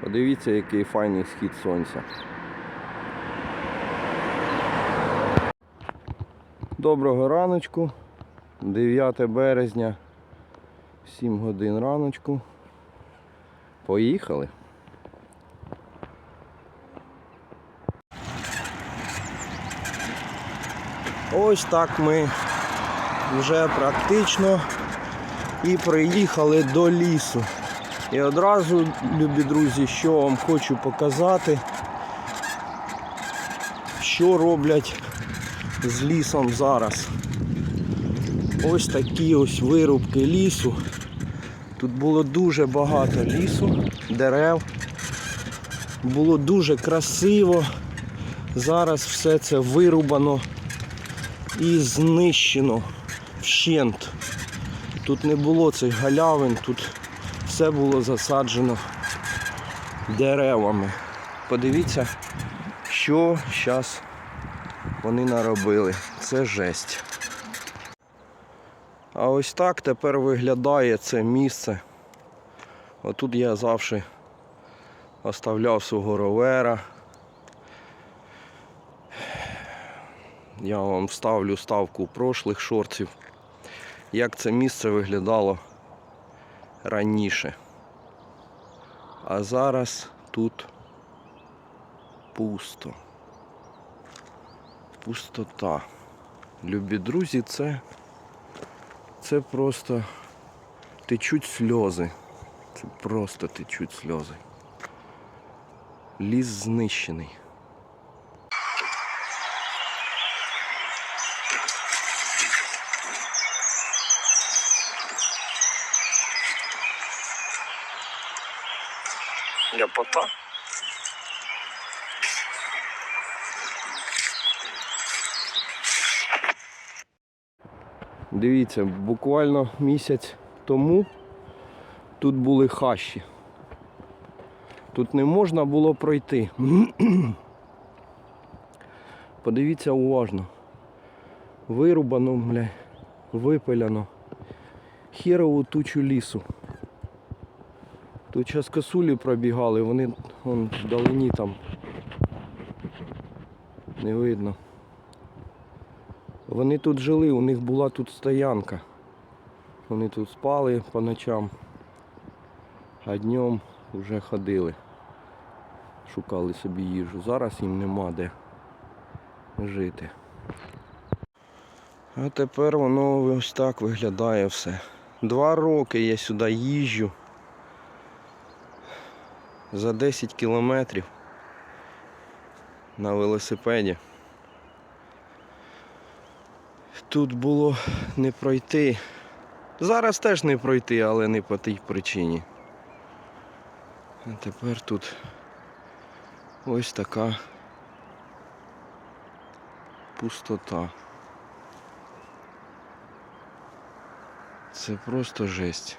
Подивіться, який файний схід сонця. Доброго раночку. 9 березня, 7 годин раночку. Поїхали. Ось так ми вже практично і приїхали до лісу. І одразу, любі друзі, що вам хочу показати, що роблять з лісом зараз. Ось такі ось вирубки лісу. Тут було дуже багато лісу, дерев. Було дуже красиво. Зараз все це вирубано і знищено вщент. Тут не було цих галявин, тут все було засаджено деревами. Подивіться, що зараз вони наробили. Це жесть. А ось так тепер виглядає це місце. Отут я завжди оставляв свого ровера. Я вам вставлю ставку прошлих шорців, як це місце виглядало раніше. А зараз тут пусто. Пустота. Любі друзі, це, це просто течуть сльози. Це просто течуть сльози. Ліс знищений. Ляпота. Дивіться, буквально місяць тому тут були хащі. Тут не можна було пройти. Подивіться уважно. Вирубано, бля, випиляно. Херову тучу лісу. Тут час косулі пробігали, вони вон вдалині там. Не видно. Вони тут жили, у них була тут стоянка. Вони тут спали по ночам, а днем вже ходили. Шукали собі їжу. Зараз їм нема де жити. А тепер воно ось так виглядає все. Два роки я сюди їжджу за 10 кілометрів на велосипеді. Тут було не пройти. Зараз теж не пройти, але не по тій причині. А тепер тут ось така пустота. Це просто жесть.